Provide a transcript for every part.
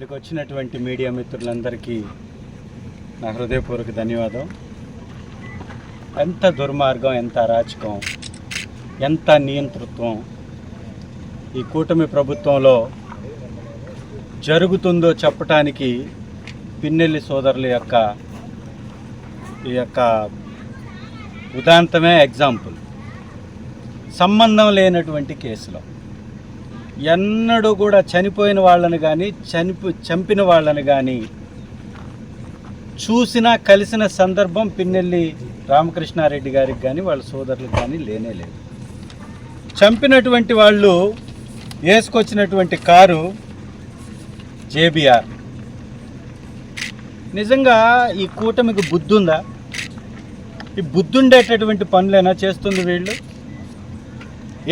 ఇక్కడికి వచ్చినటువంటి మీడియా మిత్రులందరికీ నా హృదయపూర్వక ధన్యవాదం. ఎంత దుర్మార్గం ఎంత అరాచకం ఎంత నియంతృత్వం ఈ కూటమి ప్రభుత్వంలో జరుగుతుందో చెప్పటానికి పిన్నెల్లి సోదరుల యొక్క ఈ యొక్క ఉదాంతమే ఎగ్జాంపుల్. సంబంధం లేనటువంటి కేసులో ఎన్నడూ కూడా చనిపోయిన వాళ్ళని కానీ చనిపో చంపిన వాళ్ళని కానీ చూసిన కలిసిన సందర్భం పిన్నెల్లి రామకృష్ణారెడ్డి గారికి కానీ వాళ్ళ సోదరులకు కానీ లేనే లేదు. చంపినటువంటి వాళ్ళు వేసుకొచ్చినటువంటి కారు జేబిఆర్. నిజంగా ఈ కూటమికి బుద్ధుందా? ఈ బుద్ధుండేటటువంటి పనులైనా పనులేనా చేస్తుంది వీళ్ళు?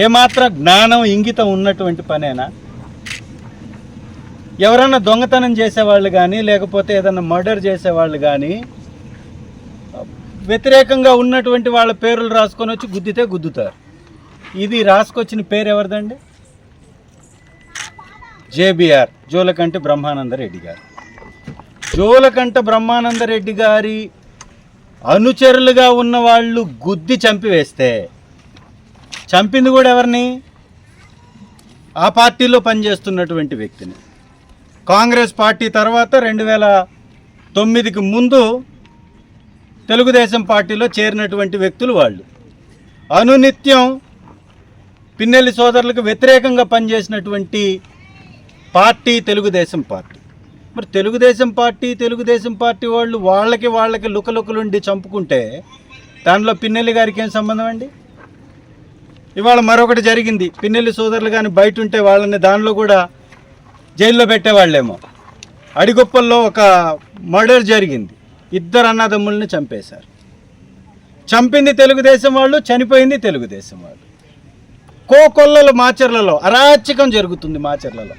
ఏమాత్రం జ్ఞానం ఇంగితం ఉన్నటువంటి పనేనా? ఎవరన్నా దొంగతనం చేసేవాళ్ళు కానీ లేకపోతే ఏదన్నా మర్డర్ చేసేవాళ్ళు కానీ వ్యతిరేకంగా ఉన్నటువంటి వాళ్ళ పేర్లు రాసుకొని వచ్చి గుద్దితే గుద్దుతారు. ఇది రాసుకొచ్చిన పేరు ఎవరిదండి? జేబీఆర్ జోలకంటి బ్రహ్మానంద రెడ్డి గారు. జోలకంట బ్రహ్మానంద రెడ్డి గారి అనుచరులుగా ఉన్న వాళ్ళు గుద్ది చంపివేస్తే చంపింది కూడా ఎవరిని? ఆ పార్టీలో పనిచేస్తున్నటువంటి వ్యక్తిని. కాంగ్రెస్ పార్టీ తర్వాత రెండు వేల తొమ్మిదికి ముందు తెలుగుదేశం పార్టీలో చేరినటువంటి వ్యక్తులు వాళ్ళు. అనునిత్యం పిన్నెల్లి సోదరులకు వ్యతిరేకంగా పనిచేసినటువంటి పార్టీ తెలుగుదేశం పార్టీ. మరి తెలుగుదేశం పార్టీ తెలుగుదేశం పార్టీ వాళ్ళు వాళ్ళకి వాళ్ళకి లుకలుకలుండి చంపుకుంటే దానిలో పిన్నెల్లి గారికి ఏం సంబంధం అండి? ఇవాళ మరొకటి జరిగింది. పిన్నెల్లి సోదరులు కానీ బయట ఉంటే వాళ్ళని దానిలో కూడా జైల్లో పెట్టేవాళ్ళేమో. అడిగొప్పల్లో ఒక మర్డర్ జరిగింది. ఇద్దరు అన్నదమ్ముల్ని చంపేశారు. చంపింది తెలుగుదేశం వాళ్ళు చనిపోయింది తెలుగుదేశం వాళ్ళు. కోకొల్లలు మాచర్లలో అరాచకం జరుగుతుంది మాచర్లలో.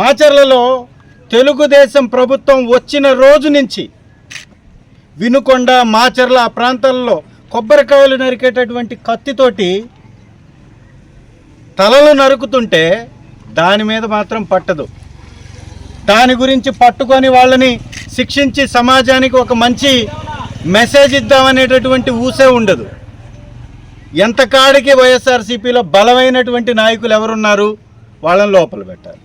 మాచర్లలో తెలుగుదేశం ప్రభుత్వం వచ్చిన రోజు నుంచి వినుకొండ మాచర్ల ఆ ప్రాంతాల్లో కొబ్బరికాయలు నరికేటటువంటి కత్తితోటి తలలు నరుకుతుంటే దాని మీద మాత్రం పట్టదు. దాని గురించి పట్టుకొని వాళ్ళని శిక్షించి సమాజానికి ఒక మంచి మెసేజ్ ఇద్దామనేటటువంటి ఊసే ఉండదు. ఎంత కాడికి వైఎస్ఆర్సీపీలో బలమైనటువంటి నాయకులు ఎవరున్నారు? వాళ్ళని లోపల పెట్టాలి.